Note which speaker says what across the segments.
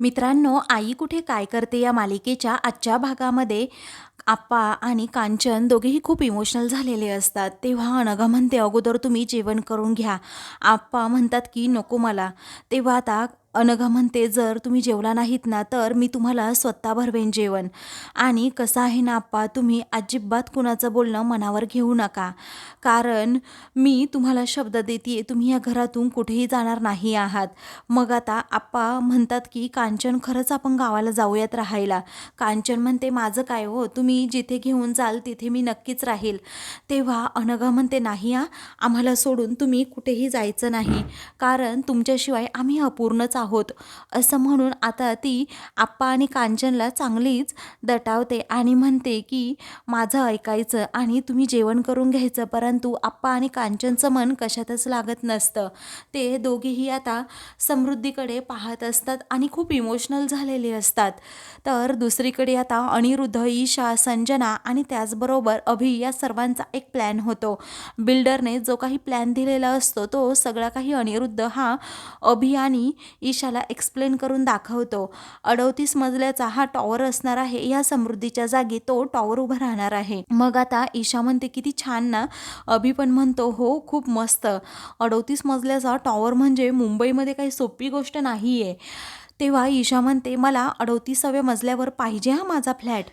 Speaker 1: मित्रांनो आई कुठे काय करते या मालिकेच्या आजच्या भागामध्ये? आप्पा आणि कांचन दोघेही खूप इमोशनल झालेले असतात. तेव्हा अनघा म्हणते अगोदर तुम्ही जेवण करून घ्या. आप्पा म्हणतात की नको मला. तेव्हा आता अनघा म्हणते जर तुम्ही जेवला नाहीत ना तर मी तुम्हाला स्वतः भरवेन जेवण. आणि कसं आहे ना आप्पा तुम्ही अजिबात कुणाचं बोलणं मनावर घेऊ नका. कारण मी तुम्हाला शब्द देते तुम्ही या घरातून कुठेही जाणार नाही आहात. मग आता आप्पा म्हणतात की कांचन खरंच आपण गावाला जाऊयात राहायला. कांचन म्हणते माझं काय हो तुम्ही जिथे घेऊन जाल तिथे मी नक्कीच राहील. तेव्हा अनघा म्हणते नाही आ आम्हाला सोडून तुम्ही कुठेही जायचं नाही. कारण तुमच्याशिवाय आम्ही अपूर्णच आहोत असं म्हणून आता ती आप्पा आणि कांचनला चांगलीच दटावते आणि म्हणते की माझं ऐकायचं आणि तुम्ही जेवण करून घ्यायचं परंतु आप्पा आणि कांचनचं मन कशातच लागत नसतं. ते दोघेही आता समृद्धीकडे पाहत असतात आणि खूप इमोशनल झालेले असतात. तर दुसरीकडे आता अनिरुद्ध ईशा संजना आणि त्याचबरोबर अभि या सर्वांचा एक प्लॅन होतो. बिल्डरने जो काही प्लॅन दिलेला असतो तो सगळा काही अनिरुद्ध हा अभि आणि ईशाला एक्सप्लेन करून दाखवतो. अडवतीस मजल्याचा हा टॉवर असणार आहे. या समृद्धीच्या जागी तो टॉवर उभा राहणार आहे. मग आता ईशा म्हणते किती छान ना. अभि पण म्हणतो हो खूप मस्त. अडवतीस मजल्याचा टॉवर म्हणजे मुंबईमध्ये काही सोपी गोष्ट नाही आहे तेव्हा ईशा म्हणते मला अडोतीसाव्या मजल्यावर पाहिजे हा माझा फ्लॅट.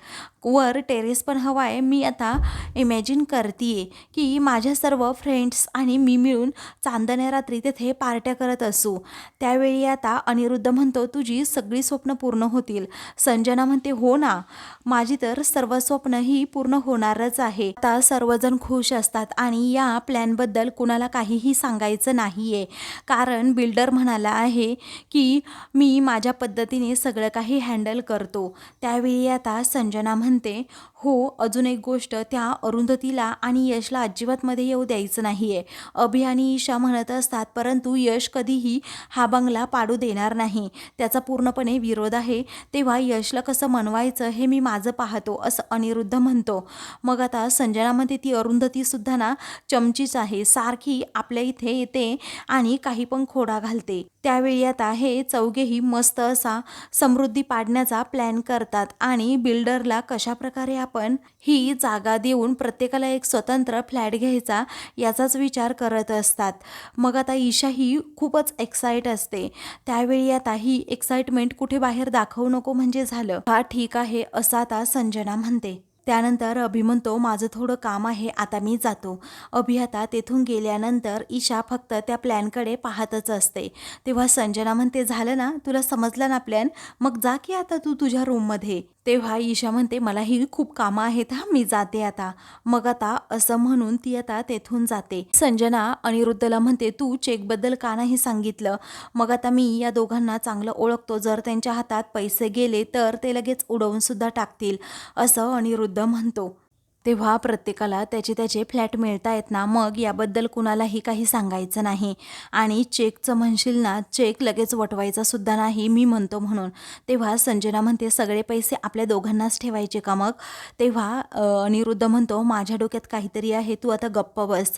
Speaker 1: वर टेरेस पण हवा आहे. मी आता इमॅजिन करते की माझ्या सर्व फ्रेंड्स आणि मी मिळून चांदण्या रात्री तेथे पार्ट्या करत असू. त्यावेळी आता अनिरुद्ध म्हणतो तुझी सगळी स्वप्न पूर्ण होतील. संजना म्हणते हो ना. माझी तर सर्व स्वप्न ही पूर्ण होणारच आहे. आता सर्वजण खुश असतात आणि या प्लॅनबद्दल कुणाला काहीही सांगायचं नाही आहे कारण बिल्डर म्हणाला आहे की मी माझ्या पद्धतीने सगळं काही हँडल करतो. त्यावेळी आता संजना म्हणते हो अजून एक गोष्ट त्या अरुंधतीला आणि यशला अजिबातमध्ये येऊ द्यायचं नाही आहे अभि आणि ईशा म्हणत असतात परंतु यश कधीही हा बंगला पाडू देणार नाही. त्याचा पूर्णपणे विरोध आहे. तेव्हा यशला कसं मनवायचं हे मी मा माझं पाहतो असं अनिरुद्ध म्हणतो. मग आता संजना म्हणते ती अरुंधतीसुद्धा ना चमचीच आहे. सारखी आपल्या इथे येते आणि काही पण खोडा घालते. त्यावेळी आता हे चौघेही मस्त असा समृद्धी पाडण्याचा प्लॅन करतात. आणि बिल्डरला कशा प्रकारे आपण ही जागा देऊन प्रत्येकाला एक स्वतंत्र फ्लॅट घ्यायचा याचाच विचार करत असतात. मग आता ईशा ही खूपच एक्साइट असते. त्यावेळी आता ही एक्साइटमेंट कुठे बाहेर दाखवू नको म्हणजे झालं. हा ठीक आहे असं आता संजना म्हणते. त्यानंतर अभि म्हणतो माझं थोडं काम आहे आता मी जातो. अभि आता तेथून गेल्यानंतर ईशा फक्त त्या प्लॅनकडे पाहतच असते. तेव्हा संजना म्हणते झालं ना तुला समजलं ना प्लॅन? मग जा की आता तू तुझ्या रूममध्ये. तेव्हा ईशा म्हणते मलाही खूप कामं आहेत हा मी जाते आता. मग आता असं म्हणून ती आता तेथून जाते. संजना अनिरुद्धला म्हणते तू चेकबद्दल का नाही सांगितलं? मग आता मी या दोघांना चांगलं ओळखतो. जर त्यांच्या हातात पैसे गेले तर ते लगेच उडवून सुद्धा टाकतील. असं अनिरुद्ध म्हणतो. तेव्हा प्रत्येकाला त्याचे त्याचे फ्लॅट मिळता येत ना. मग याबद्दल कुणालाही काही सांगायचं नाही. आणि चेकचं म्हणशील ना चेक लगेच वटवायचा सुद्धा नाही मी म्हणतो म्हणून. तेव्हा संजना म्हणते सगळे पैसे आपल्या दोघांनाच ठेवायचे का मग? तेव्हा अनिरुद्ध म्हणतो माझ्या डोक्यात काहीतरी आहे तू आता गप्प बस.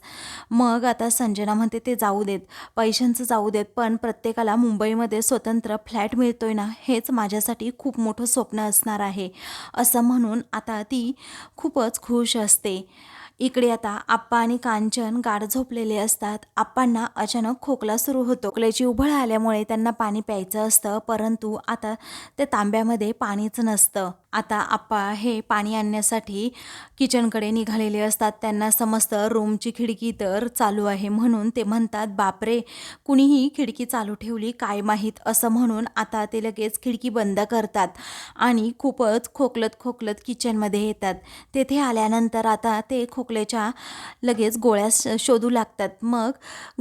Speaker 1: मग आता संजना म्हणते ते जाऊ देत. पैशांचं जाऊ देत पण प्रत्येकाला मुंबईमध्ये स्वतंत्र फ्लॅट मिळतोय ना हेच माझ्यासाठी खूप मोठं स्वप्न असणार आहे. असं म्हणून आता ती खूपच खूप खुश असते. इकडे आता आप्पा आणि कांचन गाढ झोपलेले असतात. आप्पांना अचानक खोकला सुरू होतो. खोकल्याची उभळ आल्यामुळे त्यांना पाणी प्यायचं असतं परंतु आता त्या तांब्यामध्ये पाणीच नसतं. आता आप्पा हे पाणी आणण्यासाठी किचनकडे निघालेले असतात. त्यांना समजतं रूमची खिडकी तर चालू आहे म्हणून ते म्हणतात बापरे कुणीही खिडकी चालू ठेवली काय माहीत? असं म्हणून आता ते लगेच खिडकी बंद करतात आणि खूपच खोकलत खोकलत किचनमध्ये येतात. तेथे आल्यानंतर आता ते खोकल्याच्या लगेच गोळ्या शोधू लागतात. मग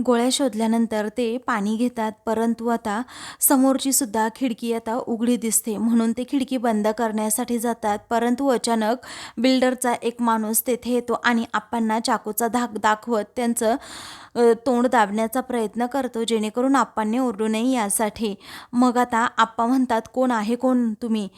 Speaker 1: गोळ्या शोधल्यानंतर ते पाणी घेतात. परंतु आता समोरचीसुद्धा खिडकी आता उघडी दिसते म्हणून ते खिडकी बंद करण्यासाठी बघण्यासाठी जातात. परंतु अचानक बिल्डरचा एक माणूस तेथे येतो आणि आप्पांना चाकूचा धाक दाखवत त्यांचं तोंड दाबण्याचा प्रयत्न करतो जेणेकरून आप्पांनी ओरडू नये यासाठी. मग आता आप्पा म्हणतात कोण आहे कोण तुम्ही?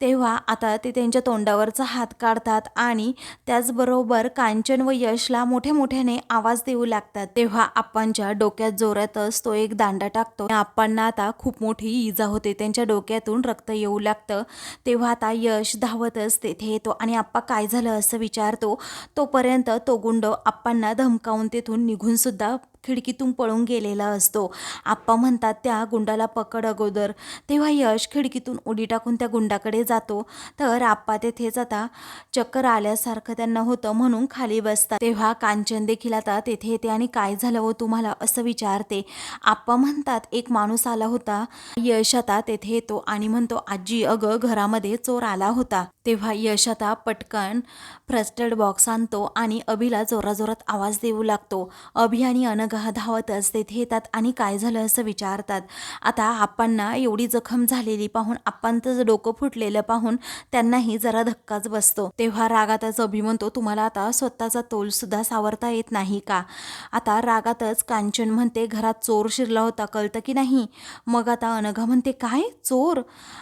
Speaker 1: तेव्हा आता ते त्यांच्या तोंडावरचा हात काढतात आणि त्याचबरोबर कांचन व यशला मोठ्या मोठ्याने आवाज देऊ लागतात. तेव्हा आप्पांच्या डोक्यात जोरातच तो एक दांडा टाकतो. आप्पांना आता खूप मोठी इजा होते. त्यांच्या डोक्यातून रक्त येऊ लागतं. तेव्हा आता यश धावतच तेथे येतो आणि आप्पा काय झालं असं विचारतो तोपर्यंत तो गुंड आप्पांना धमकावून तेथून निघूनसुद्धा खिडकीतून पळून गेलेला असतो. आप्पा म्हणतात त्या गुंडाला पकड अगोदर. तेव्हा यश खिडकीतून उडी टाकून त्या गुंडाकडे जातो. तर आप्पा तेथेच आता चक्कर आल्यासारखं त्यांना होतं म्हणून खाली बसतात. तेव्हा कांचन देखील आता तेथे येते आणि काय झालं हो तुम्हाला? असं विचारते. आप्पा म्हणतात एक माणूस आला होता. यश आता तेथे येतो आणि म्हणतो आजी अगं घरामध्ये चोर आला होता. तेव्हा यश आता पटकन फ्रस्टेड बॉक्स आणतो आणि अभिला जोराजोरात आवाज देऊ लागतो. अभि आणि अनघा धावतच तेथे येतात आणि काय झालं असं विचारतात. आता आप्पांना एवढी जखम झालेली पाहून आप्पांचं डोकं फुटलेलं पाहून त्यांनाही जरा धक्काच बसतो. तेव्हा रागातच अभि म्हणतो तुम्हाला आता स्वतःचा तोल सुद्धा सावरता येत नाही का? आता रागातच कांचन म्हणते घरात चोर शिरला होता कळतं की नाही? मग आता अनघा म्हणते काय? चोर?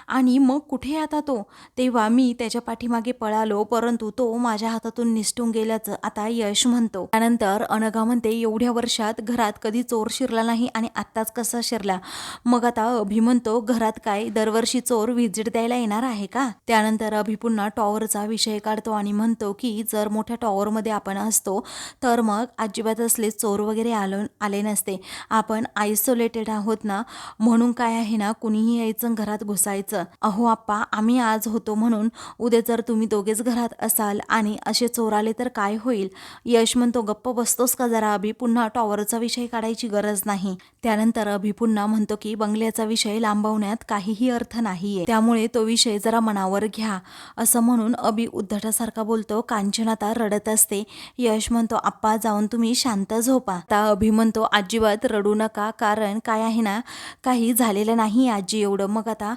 Speaker 1: आणि मग कुठे आता तो? तेव्हा मी त्याच्या त्याच्या पाठीमागे पळालो परंतु तो माझ्या हातातून निसटून गेल्याचं आता यश म्हणतो. त्यानंतर अनघा म्हणते एवढ्या वर्षात घरात कधी चोर शिरला नाही आणि आत्ताच कसा शिरला? मग आता अभि म्हणतो घरात काय? दरवर्षी चोर व्हिजिट द्यायला येणार आहे का? त्यानंतर अभि पुन्हा टॉवरचा विषय काढतो आणि म्हणतो की जर मोठ्या टॉवरमध्ये आपण असतो तर मग अजिबात असले चोर वगैरे आलो आले नसते. आपण आयसोलेटेड आहोत ना? म्हणून काय आहे ना कुणीही यायचं घरात घुसायचं. अहो आप्पा आम्ही आज होतो म्हणून उद्या जर तुम्ही दोघेच घरात असाल आणि असे चोर आले तर काय होईल? यश म्हणतो गप्प बसतोस का जरा अभि? पुन्हा टॉवरचा विषय काढायची गरज नाही. त्यानंतर अभि पुन्हा म्हणतो की बंगल्याचा विषय लांबवण्यात काहीही अर्थ नाहीये. त्यामुळे तो विषय जरा मनावर घ्या. असं म्हणून अभि उद्धटासारखा बोलतो कांचन आता रडत असते. यश म्हणतो आप्पा जाऊन तुम्ही शांत झोपा. आता अभि म्हणतो अजिबात रडू नका कारण काय आहे ना काही झालेलं नाही आजी एवढं. मग आता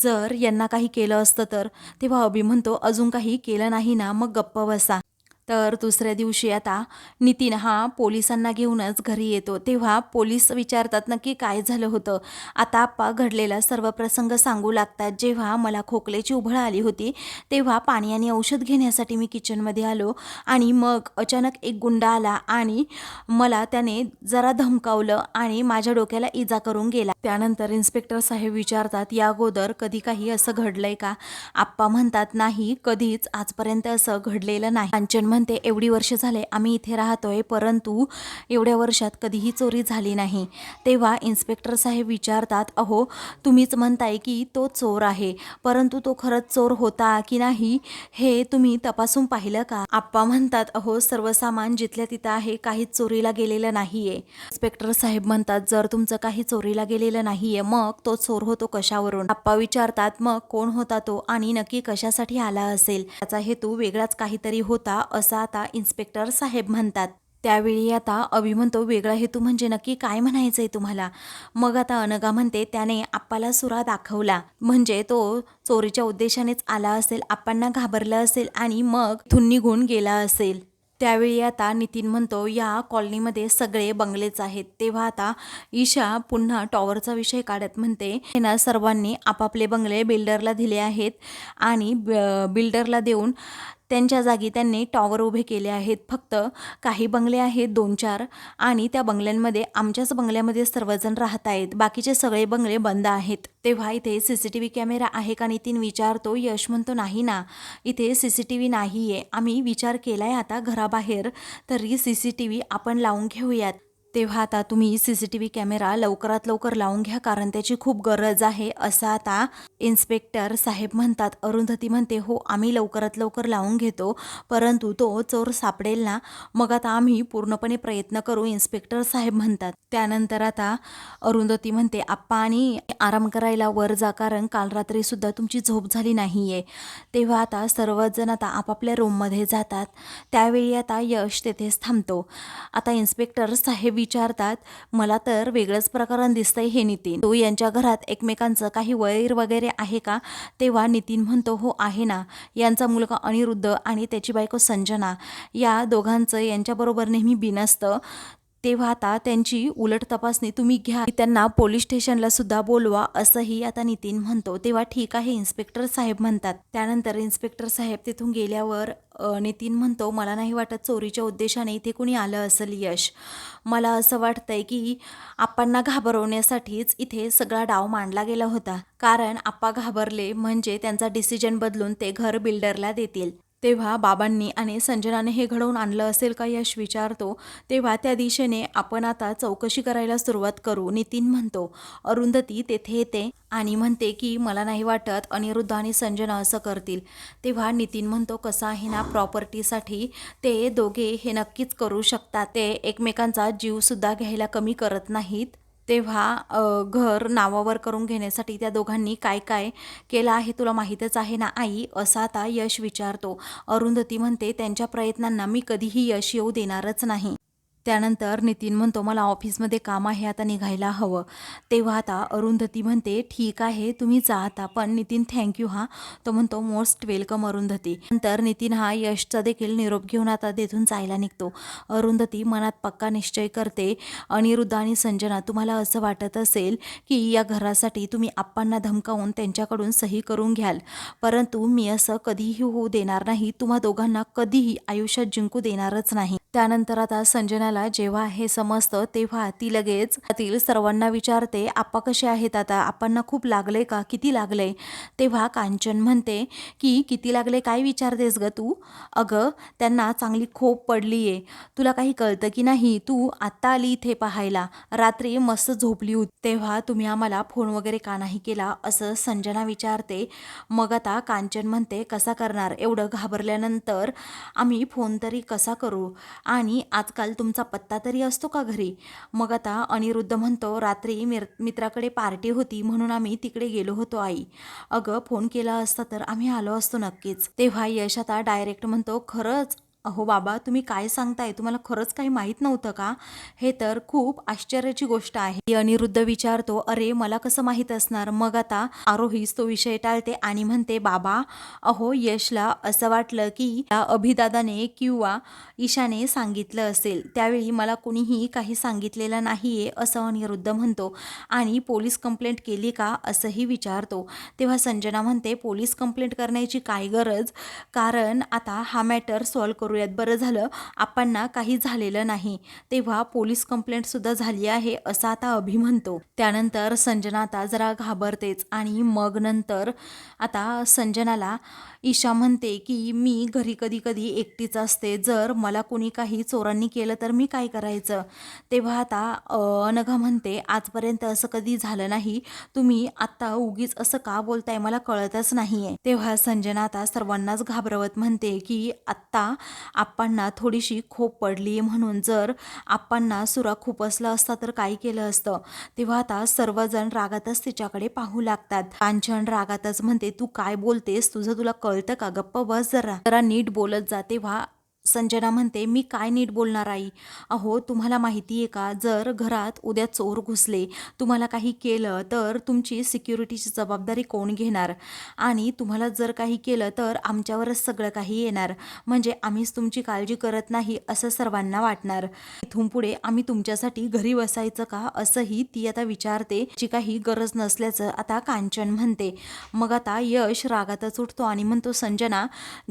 Speaker 1: जर यांना काही केलं असतं तर? तेव्हा अभि म्हणतो अजून काही केलं नाही ना मग गप्प बसा. तर दुसऱ्या दिवशी आता नितीन हा पोलिसांना घेऊनच घरी येतो. तेव्हा पोलीस विचारतात नक्की काय झालं होतं? आता आप्पा घडलेला सर्व प्रसंग सांगू लागतात. जेव्हा मला खोकल्याची उभळ आली होती तेव्हा पाणी आणि औषध घेण्यासाठी मी किचनमध्ये आलो आणि मग अचानक एक गुंडा आला आणि मला त्याने जरा धमकावलं आणि माझ्या डोक्याला इजा करून गेला. त्यानंतर इन्स्पेक्टर साहेब विचारतात या अगोदर कधी काही असं घडलंय का? आप्पा म्हणतात नाही कधीच आजपर्यंत असं घडलेलं नाही. कांचन म्हणते एवढी वर्ष झाले आम्ही इथे राहतोय परंतु एवढ्या वर्षात कधीही चोरी झाली नाही. तेव्हा इन्स्पेक्टर साहेब विचारतात अहो तुम्हीच म्हणताय की तो चोर आहे परंतु तो खरंच चोर होता की नाही हे तुम्ही तपासून पाहिलं का? आप्पा म्हणतात अहो सर्व सामान जिथल्या तिथं आहे काहीच चोरीला गेलेलं नाहीये. इन्स्पेक्टर साहेब म्हणतात जर तुमचं काही चोरीला गेलेलं नाहीये मग तो चोर होतो कशावरून? आप्पा विचारतात मग कोण होता तो आणि नक्की कशासाठी आला असेल? त्याचा हेतू वेगळाच काहीतरी होता असं आता इन्स्पेक्टर साहेब म्हणतात. त्यावेळी आता अभि म्हणतो वेगळा हेतू म्हणजे नक्की काय म्हणायचंय तुम्हाला? मग आता अनगा म्हणते त्याने आप्पाला सुरा दाखवला. म्हणजे तो चोरीच्या उद्देशानेच आला असेल आप्पांना घाबरला असेल आणि मग थून निघून गेला असेल. त्यावेळी आता नितीन म्हणतो या कॉलनीमध्ये सगळे बंगलेच आहेत. तेव्हा आता ईशा पुन्हा टॉवरचा विषय काढत म्हणते ना सर्वांनी आपापले बंगले बिल्डरला दिले आहेत आणि ब- बिल्डरला देऊन त्यांच्या जागी त्यांनी टॉवर उभे केले आहेत. फक्त काही बंगले आहेत दोन चार. आणि त्या बंगल्यांमध्ये आमच्याच बंगल्यामध्ये सर्वजण राहत आहेत. बाकीचे सगळे बंगले बंद आहेत. तेव्हा इथे C C T V camera आहे का? नितीन विचारतो यश म्हणतो नाही ना. इथे सी सी टी व्ही नाही आहे आम्ही विचार केला आहे आता घराबाहेर. तरी सी सी टी व्ही आपण लावून घेऊयात. तेव्हा आता तुम्ही C C T V camera लवकरात लवकर लावून घ्या कारण त्याची खूप गरज आहे. असं आता इन्स्पेक्टर साहेब म्हणतात अरुंधती म्हणते हो आम्ही लवकरात लवकर लावून घेतो परंतु तो चोर सापडेल ना? मग आता आम्ही पूर्णपणे प्रयत्न करू इन्स्पेक्टर साहेब म्हणतात. त्यानंतर आता अरुंधती म्हणते आप्पा आणि आराम करायला वर जा कारण काल रात्रीसुद्धा तुमची झोप झाली नाही आहे तेव्हा आता सर्वजण आता आपापल्या रूममध्ये जातात. त्यावेळी आता यश तेथेच थांबतो. आता इन्स्पेक्टर साहेब विचारतात मला तर वेगळंच प्रकरण दिसतंय हे नितीन. तू यांच्या घरात एकमेकांचं काही वैर वगैरे आहे का? तेव्हा नितीन म्हणतो हो आहे ना. यांचा मुलगा अनिरुद्ध आणि त्याची बायको संजना. या दोघांचं यांच्याबरोबर नेहमी बिनसतं. तेव्हा आता त्यांची उलट तपासणी तुम्ही घ्या. त्यांना पोलीस स्टेशनला सुद्धा बोलवा असंही आता नितीन म्हणतो. तेव्हा ठीक आहे इन्स्पेक्टर साहेब म्हणतात. त्यानंतर इन्स्पेक्टर साहेब तिथून गेल्यावर नितीन म्हणतो मला नाही वाटत चोरीच्या उद्देशाने इथे कुणी आलं असेल यश. मला असं वाटतंय की आप्पांना घाबरवण्यासाठीच इथे सगळा डाव मांडला गेला होता. कारण आप्पा घाबरले म्हणजे त्यांचा डिसिजन बदलून ते घर बिल्डरला देतील. तेव्हा बाबांनी आणि संजनाने हे घडवून आणलं असेल का यश विचारतो. तेव्हा त्या दिशेने आपण आता चौकशी करायला सुरुवात करू नितीन म्हणतो. अरुंधती तेथे येते आणि म्हणते की मला नाही वाटत अनिरुद्ध आणि संजना असं करतील. तेव्हा नितीन म्हणतो कसं आहे ना प्रॉपर्टीसाठी? ते दोघे हे नक्कीच करू शकतात ते एकमेकांचा जीवसुद्धा घ्यायला कमी करत नाहीत. तेव्हा घर नावावर करून घेण्यासाठी त्या दोघांनी काय काय केलं आहे तुला माहीतच आहे ना आई? असा आता यश विचारतो. अरुंधती म्हणते त्यांच्या प्रयत्नांना मी कधीही यश येऊ देणारच नाही. त्यानंतर नितीन म्हणतो मला ऑफिसमध्ये काम आहे आता निघायला हवं. तेव्हा आता अरुंधती म्हणते ठीक आहे तुम्ही जा आता. पण नितीन थँक्यू हा. तो म्हणतो मोस्ट वेलकम अरुंधती. नंतर नितीन हा यशचा देखील निरोप घेऊन आता तेथून जायला निघतो. अरुंधती मनात पक्का निश्चय करते अनिरुद्ध आणि संजना तुम्हाला असं वाटत असेल की या घरासाठी तुम्ही आप्पांना धमकावून त्यांच्याकडून सही करून घ्याल परंतु मी असं कधीही होऊ देणार नाही तुम्हा दोघांना कधीही आयुष्यात जिंकू देणारच नाही. त्यानंतर आता संजनाला जेव्हा हे समजतं तेव्हा ती लगेच त्यातील सर्वांना विचारते आप्पा कसे आहेत आता? आपांना खूप लागले का? किती लागले तेव्हा कांचन म्हणते की किती लागले काय विचारतेस ग तू? अगं त्यांना चांगली खोप पडली आहे तुला काही कळतं की नाही? तू आत्ता आली इथे पाहायला. रात्री मस्त झोपली होती. तेव्हा तुम्ही आम्हाला फोन वगैरे का नाही केला? असं संजना विचारते. मग आता कांचन म्हणते कसा करणार? एवढं घाबरल्यानंतर आम्ही फोन तरी कसा करू? आणि आजकाल तुमचा पत्ता तरी असतो का घरी? मग आता अनिरुद्ध म्हणतो रात्री मिर मित्राकडे पार्टी होती म्हणून आम्ही तिकडे गेलो होतो आई. अगं फोन केला असता तर आम्ही आलो असतो नक्कीच. तेव्हा यश आता डायरेक्ट म्हणतो खरंच? अहो बाबा तुम्ही काय सांगताय? तुम्हाला खरंच काही माहीत नव्हतं का? हे तर खूप आश्चर्याची गोष्ट आहे. अनिरुद्ध विचारतो अरे मला कसं माहीत असणार? मग आता आरोहीच तो विषय टाळते आणि म्हणते बाबा अहो यशला असं वाटलं की या अभिदादाने किंवा ईशाने सांगितलं असेल. त्यावेळी मला कुणीही काही सांगितलेलं नाही आहे असं अनिरुद्ध म्हणतो. आणि पोलीस कंप्लेंट केली का? असंही विचारतो. तेव्हा संजना म्हणते पोलीस कंप्लेंट करण्याची काय गरज? कारण आता हा मॅटर सॉल्व करूयात. बरं झालं आपणना काही झालेलं नाही. तेव्हा पोलीस कंप्लेंटसुद्धा झाली आहे असं आता अभि म्हणतो. त्यानंतर संजना आता जरा घाबरतेच आणि मग नंतर आता संजनाला ईशा म्हणते की मी घरी कधी कधी एकटीच असते. जर मला कोणी काही चोरांनी केलं तर मी काय करायचं? तेव्हा आता अनघा म्हणते आजपर्यंत असं कधी झालं नाही. तुम्ही आत्ता उगीच असं का बोलताय मला कळतच नाहीये. तेव्हा संजना आता सर्वांनाच घाबरवत म्हणते की आत्ता आप्पांना थोडीशी खोप पडली म्हणून जर आप्पांना सुरा खुपसला असता तर काय केलं असतं? तेव्हा आता सर्वजण रागातच तिच्याकडे पाहू लागतात. कांचन रागातच म्हणते तू काय बोलतेस? तुझं तुला कळतं का? गप्प बस जरा. जरा नीट बोलत जा तेव्हा संजना म्हणते मी काय नीट बोलणार आई? अहो तुम्हाला माहिती आहे का? जर घरात उद्या चोर घुसले तुम्हाला काही केलं तर तुमची सिक्युरिटीची जबाबदारी कोण घेणार? आणि तुम्हाला जर काही केलं तर आमच्यावरच सगळं काही येणार. म्हणजे आम्हीच तुमची काळजी करत नाही असं सर्वांना वाटणार. इथून पुढे आम्ही तुमच्यासाठी घरी बसायचं का? असंही ती आता विचारते. जी काही गरज नसल्याचं आता कांचन म्हणते. मग आता यश रागातच उठतो आणि म्हणतो संजना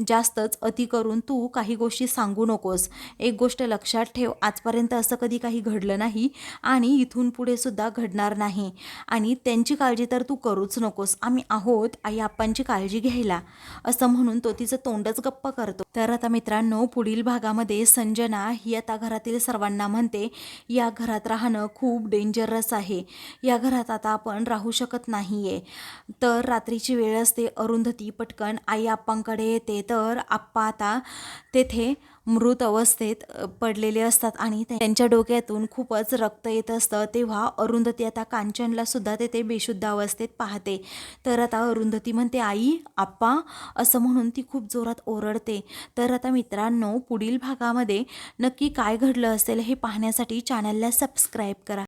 Speaker 1: जास्तच अति करून तू काही गोष्टी सांगू नकोस. एक गोष्ट लक्षात ठेव आजपर्यंत असं कधी काही घडलं नाही आणि इथून पुढे सुद्धा घडणार नाही. आणि त्यांची काळजी तर तू करूच नकोस. आम्ही आहोत आई आप्पांची काळजी घ्यायला. असं म्हणून तो तिचं तोंडच गप्प करतो. तर आता मित्रांनो पुढील भागामध्ये संजना ही आता घरातील सर्वांना म्हणते या घरात राहणं खूप डेंजरस आहे. या घरात आता आपण राहू शकत नाहीये. तर रात्रीची वेळ असते. अरुंधती पटकन आई आप्पांकडे येते. तर आप्पा आता तेथे ते मृत अवस्थेत पडलेले असतात आणि त्यांच्या डोक्यातून खूपच रक्त येत असतं. तेव्हा अरुंधती आता कांचनला सुद्धा ते बेशुद्ध अवस्थेत पाहते. तर आता अरुंधती म्हणते आई आप्पा असं म्हणून ती खूप जोरात ओरडते. तर आता मित्रांनो पुढील भागामध्ये नक्की काय घडलं असेल हे पाहण्यासाठी चॅनलला सबस्क्राईब करा.